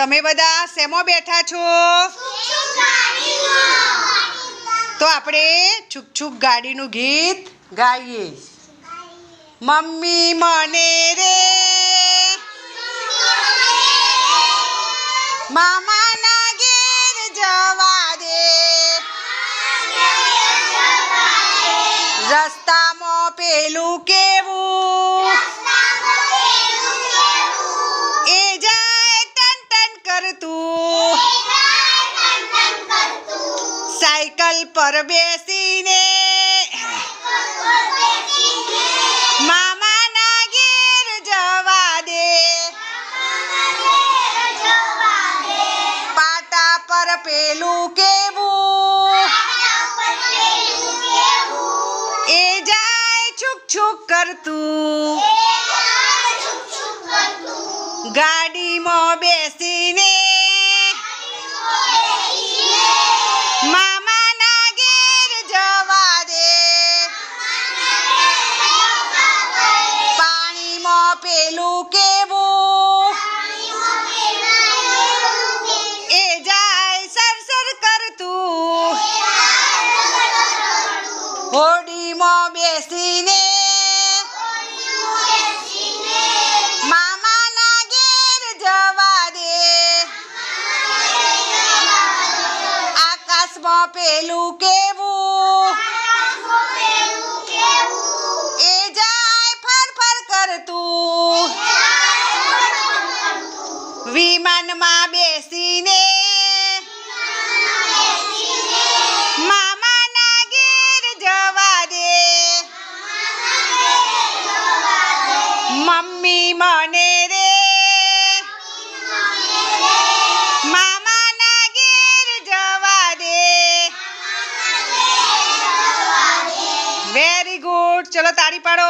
તમે બધા શેમાં બેઠા છો? તો આપણે છુક છુક ગાડીનું ગીત ગાઈએ. મમ્મી મને રે. મામાના ઘેર જવા દે. રસ્તામાં પેલું કેવું સાયકલ પર બેસીને મામાના ઘેર જવા દે. પાટા પર પેલું કેવું? એ જાય છુક છુક કરતું. ગાડીમાં બેસીને હોડીમાં બેસીને મામાના ઘેર જવા દે. આકાશમાં પેલું કેવું? એ જાય ફર ફર કરતું. વિમાનમાં મમ્મી મને રે મામાના ઘેર જવા દે વેરી ગુડ ચલો તાળી પાડો